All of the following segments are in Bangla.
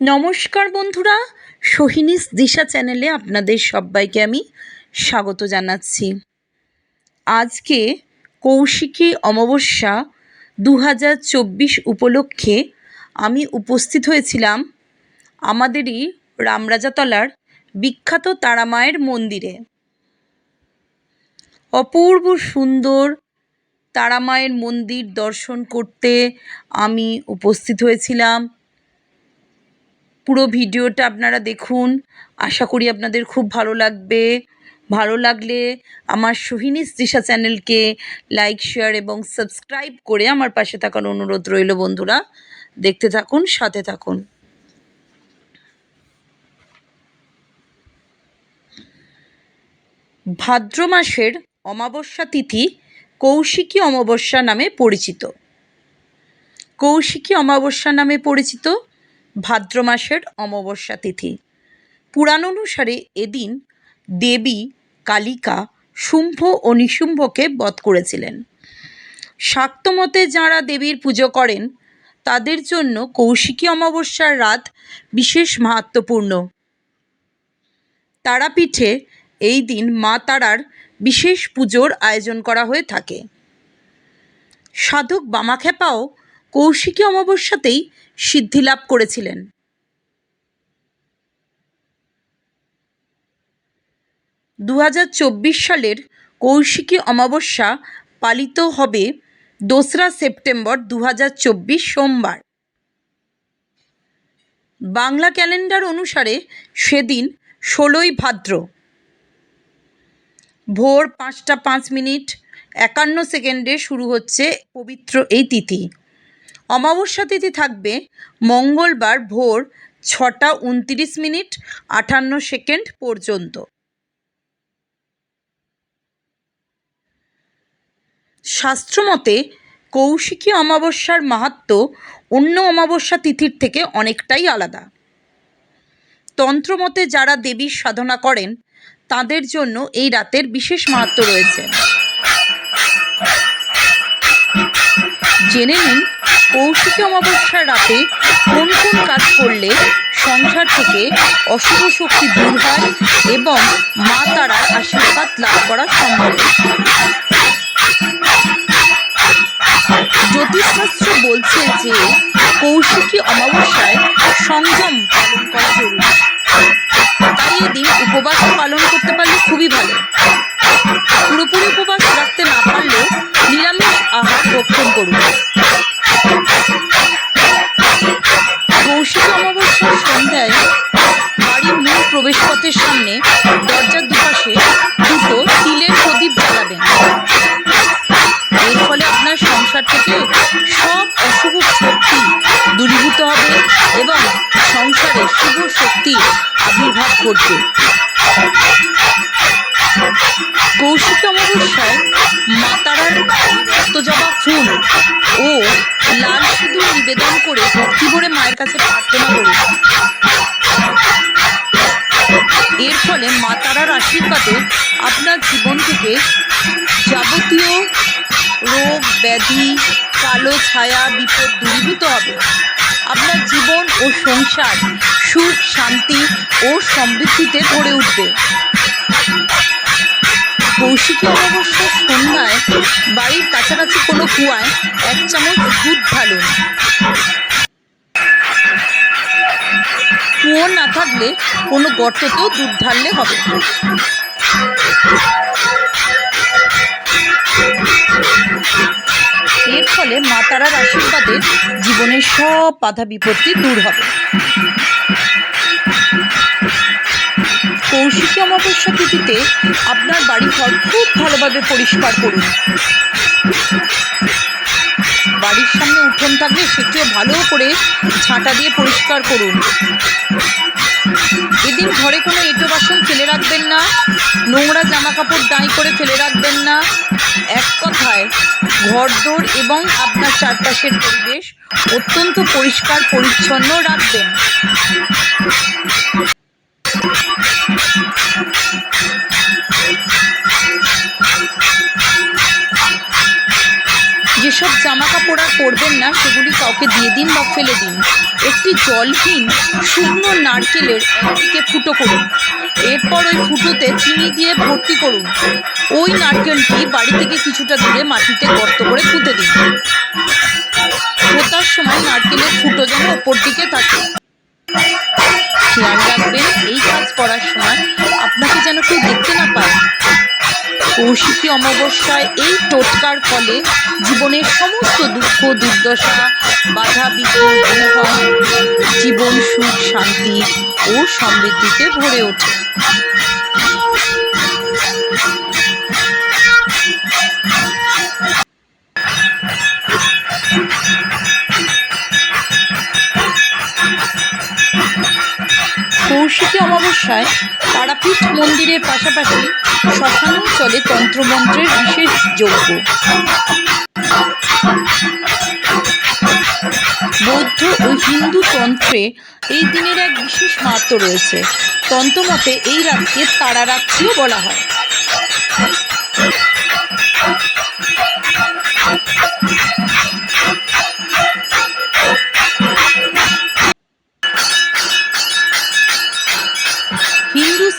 নমস্কার বন্ধুরা, সোহিনীস দিশা চ্যানেলে আপনাদের সবাইকে আমি স্বাগত জানাচ্ছি। আজকে কৌশিকী অমাবস্যা দু হাজার চব্বিশ উপলক্ষে আমি উপস্থিত হয়েছিলাম আমাদেরই রামরাজাতলার বিখ্যাত তারামায়ের মন্দিরে। অপূর্ব সুন্দর তারামায়ের মন্দির দর্শন করতে আমি উপস্থিত হয়েছিলাম। পুরো ভিডিওটা আপনারা দেখুন। আশা করি আপনাদের খুব ভালো লাগবে। ভালো লাগলে আমার সোহিনীস দিশা চ্যানেলকে লাইক, শেয়ার এবং সাবস্ক্রাইব করে আমার পাশে থাকার অনুরোধ রইল বন্ধুরা। দেখতে থাকুন, সাথে থাকুন। ভাদ্র মাসের অমাবস্যা তিথি কৌশিকী অমাবস্যা নামে পরিচিত। কৌশিকী অমাবস্যা নামে পরিচিত। ভাদ্র মাসের অমাবস্যা তিথি। পুরাণ অনুসারে এদিন দেবী কালিকা শুম্ভ ও নিশুম্ভকে বধ করেছিলেন। শাক্তমতে যাঁরা দেবীর পুজো করেন, তাদের জন্য কৌশিকী অমাবস্যার রাত বিশেষ মাহাত্মপূর্ণ। তারাপীঠে এই দিন মা তারার বিশেষ পুজোর আয়োজন করা হয়ে থাকে। সাধক বামাখ্যাপাও কৌশিকী অমাবস্যাতেই সিদ্ধিলাভ করেছিলেন। দু হাজার চব্বিশ সালের কৌশিকী অমাবস্যা পালিত হবে দোসরা সেপ্টেম্বর দু হাজার চব্বিশ সোমবার। বাংলা ক্যালেন্ডার অনুসারে সেদিন ষোলোই ভাদ্র, ভোর পাঁচটা পাঁচ মিনিট, একান্ন সেকেন্ডে শুরু হচ্ছে পবিত্র এই তিথি। অমাবস্যা তিথি থাকবে মঙ্গলবার ভোর ছটা উনতিরিশ মিনিট আটান্ন সেকেন্ড পর্যন্ত। শাস্ত্রমতে কৌশিকী অমাবস্যার মাহাত্ম অন্য অমাবস্যা তিথির থেকে অনেকটাই আলাদা। তন্ত্রমতে যারা দেবীর সাধনা করেন, তাদের জন্য এই রাতের বিশেষ মাহাত্ম রয়েছে। জেনে নিন কৌশিকী অমাবস্যার রাতে কোন কোন কাজ করলে সংসার থেকে অশুভ শক্তি দূর হয় এবং মা তারার আশীর্বাদ লাভ করা সম্ভব? জ্যোতিষশাস্ত্র বলছে যে কৌশিকী অমাবস্যায় সংযম পালন করা জরুরি। তাই এদিন উপবাস পালন করতে পারলে খুবই ভালো। পুরোপুরি উপবাস রাখতে না পারলেও নিরামিষ আহার ভক্ষণ করুন। প্রবেশপথের সামনে দরজার দুপাশে দুটো তিলের প্রদীপ জ্বালাবেন। এর ফলে আপনার সংসার থেকে সব অশুভ শক্তি দূরীভূত হবে এবং সংসারে শুভ শক্তি আবির্ভাব করবে ও সংসার, সুখ, শান্তি ও সমৃদ্ধিতে ভরে উঠবে। কৌশিকী অমাবস্যার সন্ধ্যায় বাড়ির কাছাকাছি কোনো কুয়ায় এক চামচ দুধ ঢালুন। কুয়ো না থাকলে কোনো গর্ততেও দুধ ঢাললে হবে। এর ফলে মা তারার আশীর্বাদে জীবনের সব বাধা বিপত্তি দূর হবে। কৌশিকী অমাবস্যা তিথিতে আপনার বাড়ি ঘর খুব ভালোভাবে পরিষ্কার করুন। বাড়ির সামনে উঠোন থাকলে সেটিও ভালো করে ছাঁটা দিয়ে পরিষ্কার করুন। এদিন ঘরে কোনো এঁটো বাসন ফেলে রাখবেন না, নোংরা জামা কাপড় দাঁই করে ফেলে রাখবেন না। এক কথায় ঘরদোর এবং আপনার চারপাশের পরিবেশ অত্যন্ত পরিষ্কার, পরিচ্ছন্ন রাখবেন। যেসব জামা কাপড় আর পরবেন না, সেগুলি কাউকে দিয়ে দিন বা ফেলে দিন। একটি জলহীন শুকনো নারকেলের একদিকে ফুটো করুন। এরপর ওই ফুটোতে চিনি দিয়ে ভর্তি করুন। ওই নারকেলটি বাড়ি থেকে কিছুটা দূরে মাটিতে গর্ত করে পুঁতে দিন। পোতার সময় নারকেলের ফুটো যেন ওপর দিকে থাকে। খেয়াল রাখবেন, এই কাজ করার সময় আপনাকে যেন কেউ কৌশিকী অমাবস্যায় এই টোটকার ফলে জীবনের সমস্ত দুঃখ, দুর্দশা, বাধা বিঘ্ন জীবন সুখ, শান্তি ও সমৃদ্ধিতে ভরে ওঠে। কৌশিকী অমাবস্যায় তারাপীঠ মন্দিরের পাশাপাশি শ্মশানেও চলে তন্ত্রমন্ত্রের বিশেষ যজ্ঞ। বৌদ্ধ ও হিন্দু তন্ত্রে এই দিনের এক বিশেষ মাহাত্ম রয়েছে। তন্ত্রমতে এই রাতকে তারারাত্রিও বলা হয়।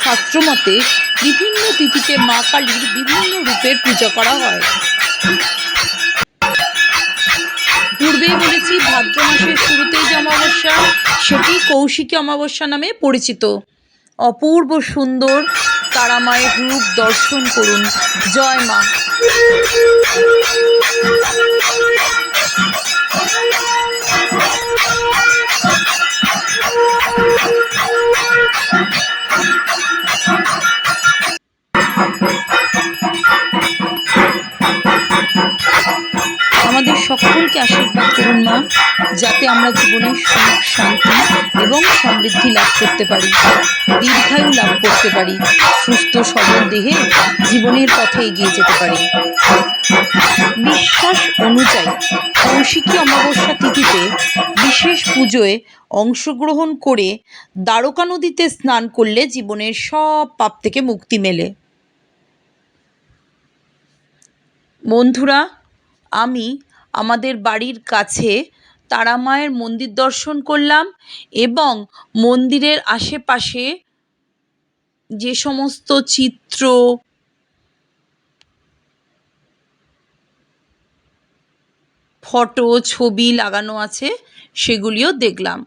শাস্ত্রমতে বিভিন্ন তিথিতে মা কালীর বিভিন্ন রূপের পূজা করা হয়। পূর্বেই বলেছি, ভাদ্র মাসের শুরুতেই যে অমাবস্যা, সেটি কৌশিকী অমাবস্যা নামে পরিচিত। অপূর্ব সুন্দর তারা মায়ের রূপ দর্শন করুন। জয় মা। যাতে আমরা জীবনে সুখ, শান্তি এবং সমৃদ্ধি লাভ করতে পারি, দীর্ঘায়ু লাভ করতে পারি, সুস্থ, সবল দেহে জীবনের পথে এগিয়ে যেতে পারি। বিশ্বাস অনুযায়ী কৌশিকী অমাবস্যা তিথিতে বিশেষ পুজোয় অংশগ্রহণ করে দ্বারকা নদীতে স্নান করলে জীবনের সব পাপ থেকে মুক্তি মেলে। বন্ধুরা, আমি আমাদের বাড়ির কাছে তারা মায়ের মন্দির দর্শন করলাম এবং মন্দিরের আশেপাশে যে সমস্ত চিত্র, ফটো, ছবি লাগানো আছে, সেগুলিও দেখলাম।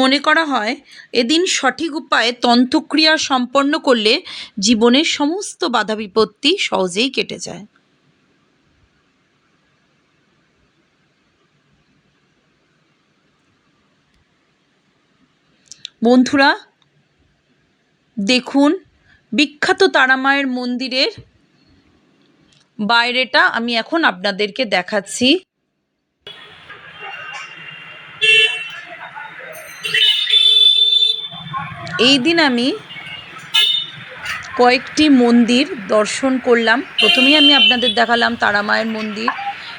মনে করা হয়, এদিন সঠিক উপায়ে তন্ত্রক্রিয়া সম্পন্ন করলে জীবনের সমস্ত বাধা বিপত্তি সহজেই কেটে যায়। বন্ধুরা, দেখুন, বিখ্যাত তারামায়ের মন্দিরের বাইরেটা আমি এখন আপনাদেরকে দেখাচ্ছি। এই দিন আমি কয়েকটি মন্দির দর্শন করলাম। প্রথমেই আমি আপনাদের দেখালাম তারামায়ের মন্দির।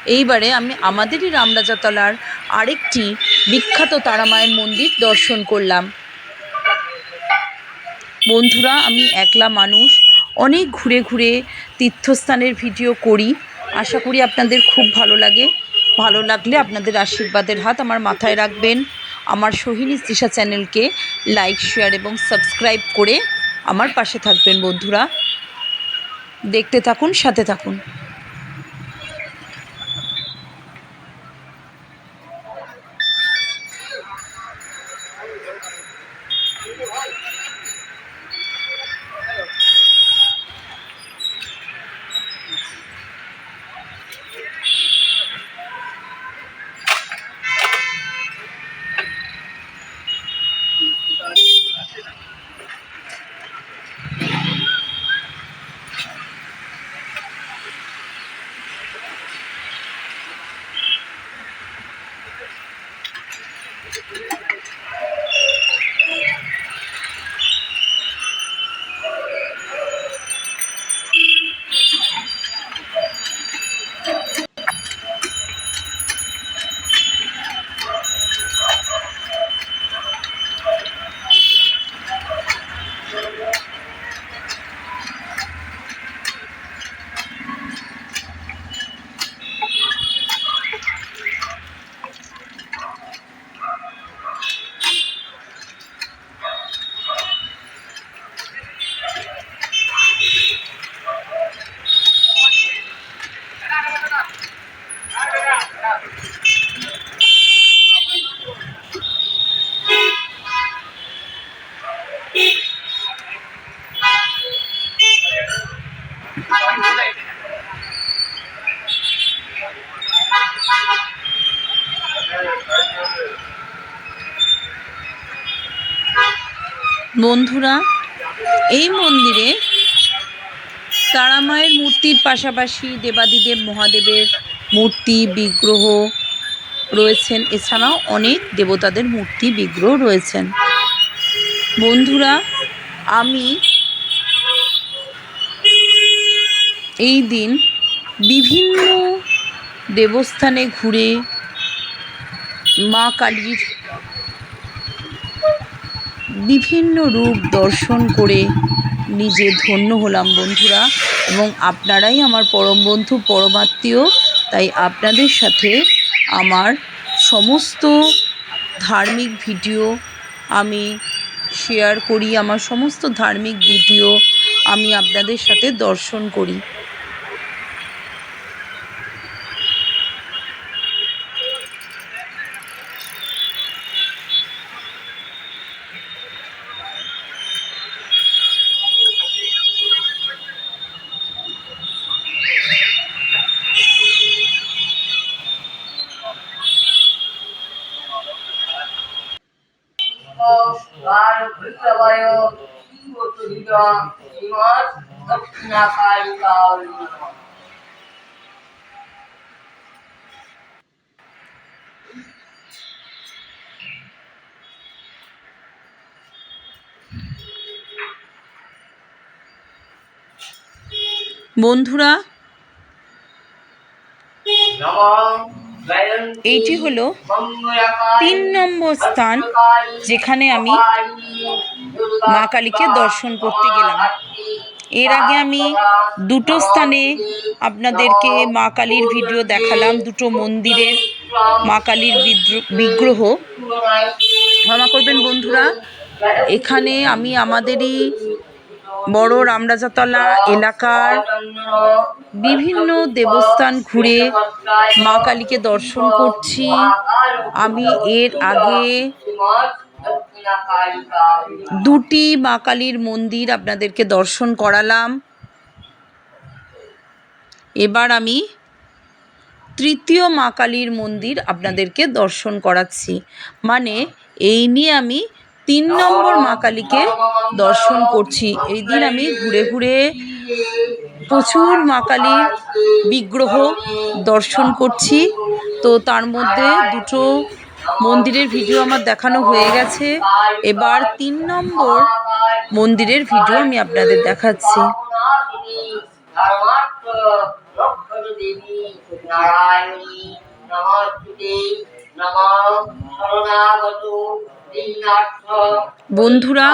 এইবারে আমি আমাদেরই রামরাজাতলার আরেকটি বিখ্যাত তারামায়ের মন্দির দর্শন করলাম। বন্ধুরা, আমি একলা মানুষ, অনেক ঘুরে ঘুরে তীর্থস্থানের ভিডিও করি। আশা করি আপনাদের খুব ভালো লাগে। ভালো লাগলে আপনাদের আশীর্বাদের হাত আমার মাথায় রাখবেন। আমার সোহিনী তৃষা চ্যানেলকে লাইক, শেয়ার এবং সাবস্ক্রাইব করে আমার পাশে থাকবেন বন্ধুরা। দেখতে থাকুন, সাথে থাকুন। বন্ধুরা, এই মন্দিরে তারা মায়ের মূর্তির পাশাপাশি দেবাদিদেব মহাদেবের মূর্তি, বিগ্রহ রয়েছেন। এছাড়াও অনেক দেবতাদের মূর্তি, বিগ্রহ রয়েছেন। বন্ধুরা, আমি এই দিন বিভিন্ন দেবস্থানে ঘুরে মা কালীর বিভিন্ন রূপ দর্শন করে নিজে ধন্য হলাম বন্ধুরা এবং আপনারাই আমার পরম বন্ধু পরমাত্মীয় তাই আপনাদের সাথে আমার সমস্ত ধার্মিক ভিডিও আমি শেয়ার করি, আমার সমস্ত ধার্মিক ভিডিও আমি আপনাদের সাথে দর্শন করি। বন্ধুরা এইটি হলো তিন নম্বর স্থান যেখানে আমি মা কালীকে দর্শন করতে গেলাম। এর আগে আমি দুটো স্থানে আপনাদেরকে মা কালীর ভিডিও দেখালাম, দুটো মন্দিরের মা কালীর বিগ্রহ। ক্ষমা করবেন বন্ধুরা, এখানে আমি আমাদেরই বড় রামরাজাতলা এলাকার বিভিন্ন দেবস্থান ঘুরে মা কালীকে দর্শন করছি। আমি এর আগে দুটি মা কালীর মন্দির আপনাদেরকে দর্শন করালাম। এবার আমি তৃতীয় মা কালীর মন্দির আপনাদেরকে দর্শন করাচ্ছি। মানে এই নিয়ে আমি তিন নম্বর মা কালীকে দর্শন করছি। এই দিন আমি ঘুরে ঘুরে প্রচুর মা কালীর বিগ্রহ দর্শন করছি। তো তার মধ্যে দুটো মন্দিরের ভিডিও আমার দেখানো হয়ে গেছে। এবার তিন নম্বর মন্দিরের ভিডিও আমি আপনাদের দেখাচ্ছি। বন্ধুরা,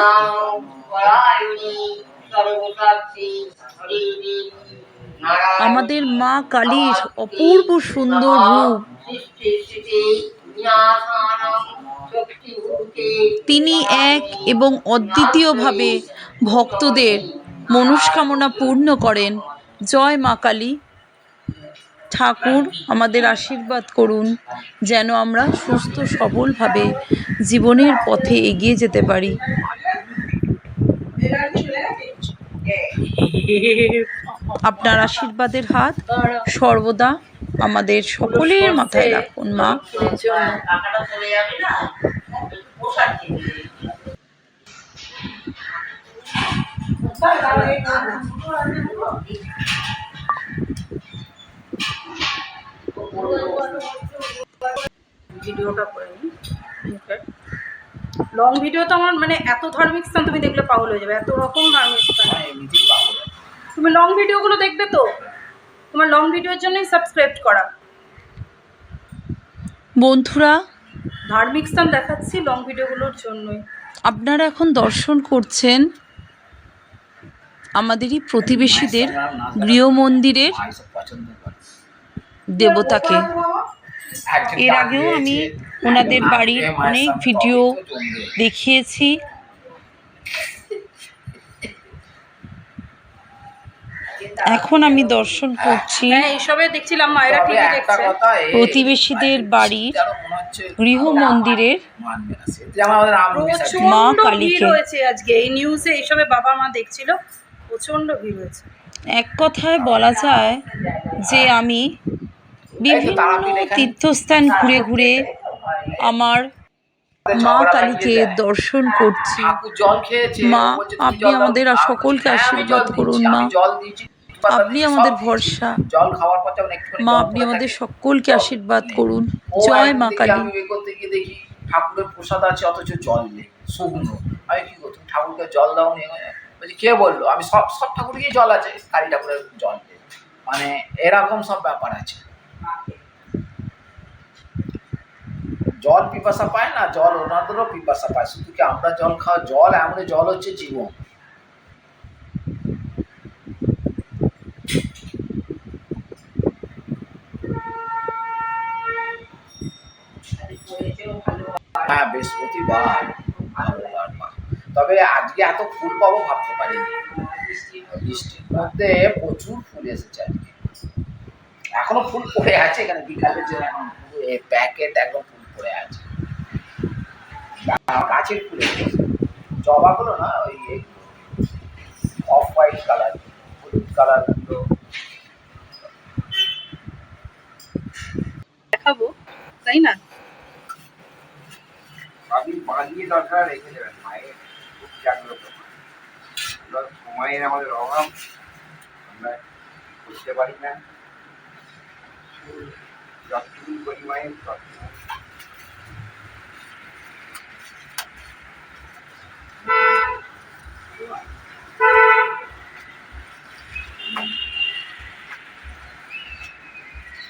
আমাদের মা কালীর অপূর্ব সুন্দর রূপ। তিনি এক এবং অদ্বিতীয়ভাবে ভক্তদের মনস্কামনা পূর্ণ করেন। জয় মা কালী। ঠাকুর আমাদের আশীর্বাদ করুন, যেন আমরা সুস্থ সবলভাবে জীবনের পথে এগিয়ে যেতে পারি। আপনার আশীর্বাদের হাত সর্বদা আমাদের সকলের মাথায় রাখুন মা। ভিডিওটা করে নিই। লং ভিডিও তো আমার মানে এত ধার্মিক স্থান তুমি দেখলে পাগল হয়ে যাবে এত রকম ধার্মিক স্থান। তুমি লং ভিডিওগুলো দেখবে তো? তোমার লং ভিডিওর জন্যই সাবস্ক্রাইব করা। বন্ধুরা ধার্মিক স্থান দেখাচ্ছি লং ভিডিওগুলোর জন্যই। আপনারা এখন দর্শন করছেন আমাদেরই প্রতিবেশীদের গৃহ মন্দিরের দেবতাকে। এর আগেও আমি ওনাদের বাড়ির অনেক ভিডিও দেখিয়েছি। এখন আমি দর্শন করছি। হ্যাঁ এইসবে দেখছিলাম মায়েরা প্রতিবেশীদের বাড়ির গৃহ মন্দিরের মা কালীকে। হয়েছে আজকে। এই নিউজে এইসবে বাবা মা দেখছিল প্রচণ্ড ভিড় হয়েছে এক কথায় বলা যায় যে আমি বিভিন্ন তীর্থস্থান ঘুরে ঘুরে আমার মা কালীকে দর্শন করছি। ঠাকুর জল খেয়েছে মা, আপনি আমাদের আমি- সকলকে হ্যাঁ, আশীর্বাদ করুন, মা। আপনি আমাদের ভরসা। জল খাওয়ার পর যেমন একটুখানি মা আপনি আমাদের সকলকে আশীর্বাদ করুন। জয় মা কালী। আমি এগোতে গিয়ে দেখি ঠাকুরের প্রসাদ আছে অথচ জল নেই শুকনো। আমি কি করছি ঠাকুরকে জল দাও নি বলছি কে বলল? আমি সব সব ঠাকুরকে জল আছে কালী ঠাকুরের জল নেই। মানে এরকম সব ব্যাপার আছে। জল পিপাসা পায় না জল ওনাদেরও পিপাসা পায়। শুধু কি আমরা জল খাওয়া জল এমন জল হচ্ছে জীবন। হ্যাঁ বৃহস্পতিবার। তবে আজকে এত ফুল পাবো ভাবতে পারিনি। বৃষ্টির মধ্যে প্রচুর ফুল এসেছে আজকে। এখনও ফুল পড়ে আছে, এখানে বিকালের জন্য এখন প্যাকেট একদম ফুল পড়ে আছে। গাছের ফুল এসেছে। জবাগুলো না, ওই অফ হোয়াইট কালার, হলুদ কালারগুলো। দেখাবো, তাই না? আপনি বাঁধিয়ে দরকার রেখে দেবেন মায়ের খুব জাগ্রত সময়ের আমাদের অভাব, আমরা করতে পারি না? যতটুকু করি মায়ের ততটুকু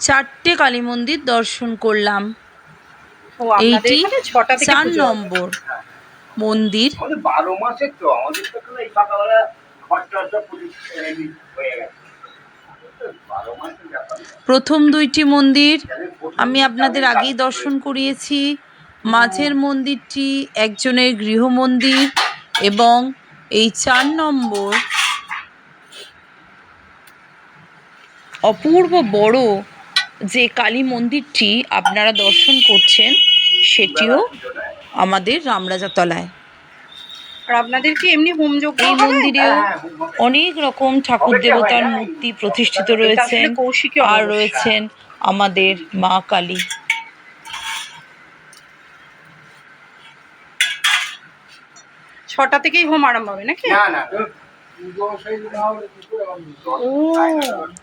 চারটে কালী মন্দির দর্শন করলাম। এইটি এখানে ছটা থেকে চার নম্বর মন্দির। হয়ে। প্রথম দুইটি মন্দির আমি আপনাদের আগেই দর্শন করিয়েছি। মাঝের মন্দিরটি একজনের গৃহমন্দির এবং এই চার নম্বর অপূর্ব বড় যে কালী মন্দিরটি আপনারা দর্শন করছেন সেটিও আমাদের রামরাজাতলায়। আর আপনাদের কি এমনি হোম যজ্ঞ এই হয়? মন্দিরেও হ্যাঁ, হবে। অনেক রকম ঠাকুর দেবতার মূর্তি প্রতিষ্ঠিত রয়েছেন আর রয়েছেন আমাদের মা কালী। ছটা থেকেই হোম আরম্ভ হবে নাকি? না না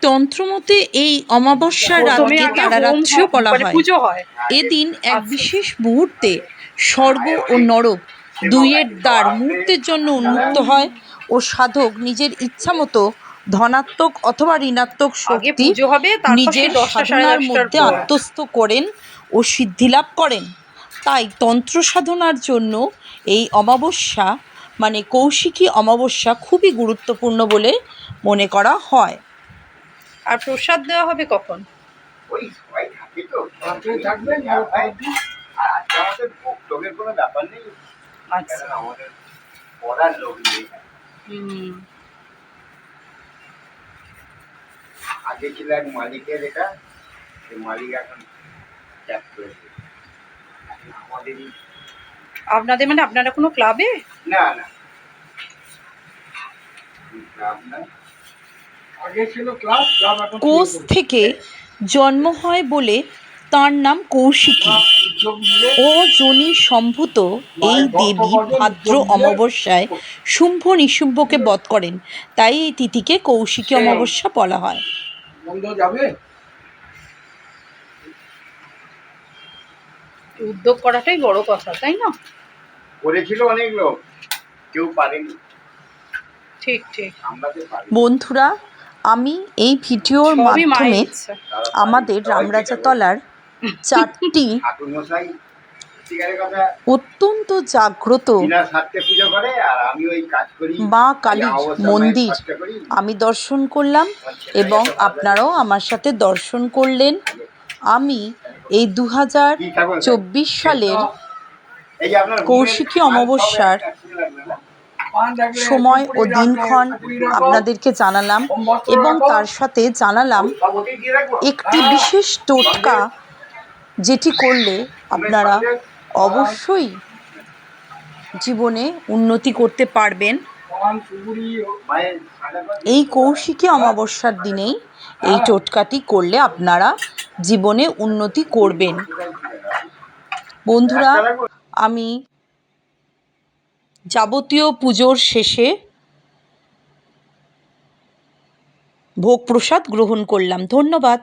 তন্ত্রমতে এই অমাবস্যার রাতকে বলা মানে হয়। এদিন এক বিশেষ মুহূর্তে স্বর্গ ও নরক দুইয়ের দ্বার মুহূর্তের জন্য উন্মুক্ত হয় ও সাধক নিজের ইচ্ছামতো ধনাত্মক অথবা ঋণাত্মক শক্তি নিজের সাধনার মধ্যে। আত্মস্থ করেন ও সিদ্ধি লাভ করেন। তাই তন্ত্র সাধনার জন্য এই অমাবস্যা মানে কৌশিকী অমাবস্যা খুবই গুরুত্বপূর্ণ বলে মনে করা হয়। আর প্রসাদ দেওয়া হবে কখন? আচ্ছা। আগে ছিল এক মালিকের এটা মালিক এখন আপনাদের মানে আপনারা কোনো ক্লাবে? না না। কোষ থেকে জন্ম হয় বলে তার নাম কৌশিকী। ও জনি সম্ভূত এই দেবী ভাদ্র অমাবস্যায় শুম্ভ নিশুম্ভকে বধ করেন। তাই এই তিথিকে কৌশিকী অমাবস্যা বলা হয়। উদ্যোগ করাটাই বড় কথা তাই না? করেছিল অনেক লোক। কেউ পারেনি। ঠিক ঠিক। আমরা তো পারি। বন্ধুরা আমি এই ভিডিওর সবই মায়ের মাধ্যমে ইচ্ছা। আমাদের রামরাজাতলার চারটি ঠাকুর মশাই সত্যিকারের কথা অত্যন্ত জাগ্রত বিনা স্বার্থে পুজো করে আর আমি ওই কাজ করি মা কালীর মায়ের মন্দির করি। আমি দর্শন করলাম এবং আপনারাও আমার সাথে দর্শন করলেন। আমি এই দু হাজার চব্বিশ সালের কৌশিকী অমাবস্যার সময় ও দিনক্ষণ আপনাদেরকে জানালাম এবং তার সাথে জানালাম একটি বিশেষ টোটকা যেটি করলে আপনারা অবশ্যই জীবনে উন্নতি করতে পারবেন। এই কৌশিকী অমাবস্যার দিনেই এই টোটকাটি করলে আপনারা জীবনে উন্নতি করবেন। বন্ধুরা আমি যাবতীয় পুজোর শেষে ভোগ প্রসাদ গ্রহণ করলাম। ধন্যবাদ।